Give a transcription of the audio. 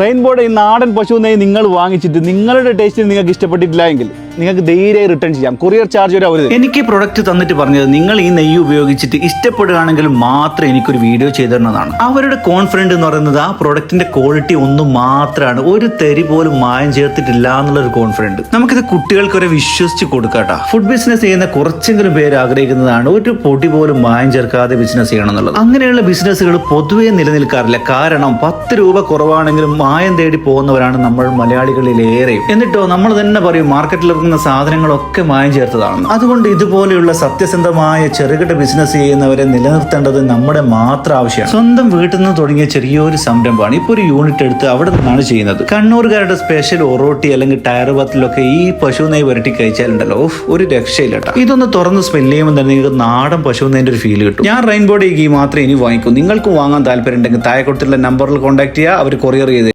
റെയിൻബോയുടെ ഈ നാടൻ പശു നെയ്യ് നിങ്ങൾ വാങ്ങിച്ചിട്ട് നിങ്ങളുടെ ടേസ്റ്റിൽ നിങ്ങൾക്ക് ഇഷ്ടപ്പെട്ടിട്ടില്ല എങ്കിൽ നിങ്ങൾക്ക് ധൈര്യമായി റിട്ടേൺ ചെയ്യാം. കൊറിയർ ചാർജ് ഒരു അവർ എനിക്ക് പ്രൊഡക്റ്റ് തന്നിട്ട് പറഞ്ഞത് നിങ്ങൾ ഈ നെയ്യ് ഉപയോഗിച്ചിട്ട് ഇഷ്ടപ്പെടുകയാണെങ്കിൽ മാത്രം എനിക്കൊരു വീഡിയോ ചെയ്തു തരുന്നതാണ് അവരുടെ കോൺഫിഡന്റ് എന്ന് പറയുന്നത് ആ പ്രൊഡക്റ്റിന്റെ ക്വാളിറ്റി ഒന്നും മാത്രമാണ്. ഒരു തെരി പോലും മായം ചേർത്തിട്ടില്ല എന്നുള്ള ഒരു കോൺഫിഡന്റ് നമുക്കിത് കുട്ടികൾക്ക് വരെ വിശ്വസിച്ച് കൊടുക്കാട്ടാ. ഫുഡ് ബിസിനസ് ചെയ്യുന്ന കുറച്ചെങ്കിലും പേര് ആഗ്രഹിക്കുന്നതാണ്. ഒരു പൊടി പോലും മായം ചേർക്കാതെ ബിസിനസ് ചെയ്യണം എന്നുള്ളത് അങ്ങനെയുള്ള ബിസിനസ്സുകൾ പൊതുവേ നിലനിൽക്കാറില്ല. കാരണം പത്ത് രൂപ കുറവാണെങ്കിലും മായം തേടി പോകുന്നവരാണ് നമ്മൾ മലയാളികളിലേറെയും. എന്നിട്ടോ നമ്മൾ തന്നെ പറയും മാർക്കറ്റിൽ ഇറങ്ങുന്ന സാധനങ്ങളൊക്കെ മായം ചേർത്തതാണ്. അതുകൊണ്ട് ഇതുപോലെയുള്ള സത്യസന്ധമായ ചെറുകിട ബിസിനസ് ചെയ്യുന്നവരെ നിലനിർത്തേണ്ടത് നമ്മുടെ മാത്രം ആവശ്യമാണ്. സ്വന്തം വീട്ടിൽ നിന്ന് തുടങ്ങിയ ചെറിയൊരു സംരംഭമാണ് ഇപ്പോൾ ഒരു യൂണിറ്റ് എടുത്ത് അവിടെ നിന്നാണ് ചെയ്യുന്നത്. കണ്ണൂർകാരുടെ സ്പെഷ്യൽ ഒറോട്ടി അല്ലെങ്കിൽ ടയർ പത്തിലൊക്കെ ഈ പശു നെയ്യ് വരട്ടി കഴിച്ചാലുണ്ടല്ലോ ഒരു രക്ഷയില്ലട്ടോ. ഇതൊന്ന് തുറന്ന് സ്മെൽ ചെയ്യുമ്പോൾ തന്നെ നിങ്ങൾക്ക് നാടൻ പശു ഒരു ഫീൽ കിട്ടും. ഞാൻ റെയിൻബോ ഡേ ഗീ മാത്രമേ ഇനി വാങ്ങിക്കൂ. നിങ്ങൾക്ക് വാങ്ങാൻ താല്പര്യം ഉണ്ടെങ്കിൽ താഴെ കൊടുത്തിട്ടുള്ള നമ്പറിൽ കോൺടാക്ട് ചെയ്യുക. അവർ കൊറിയർ ചെയ്ത്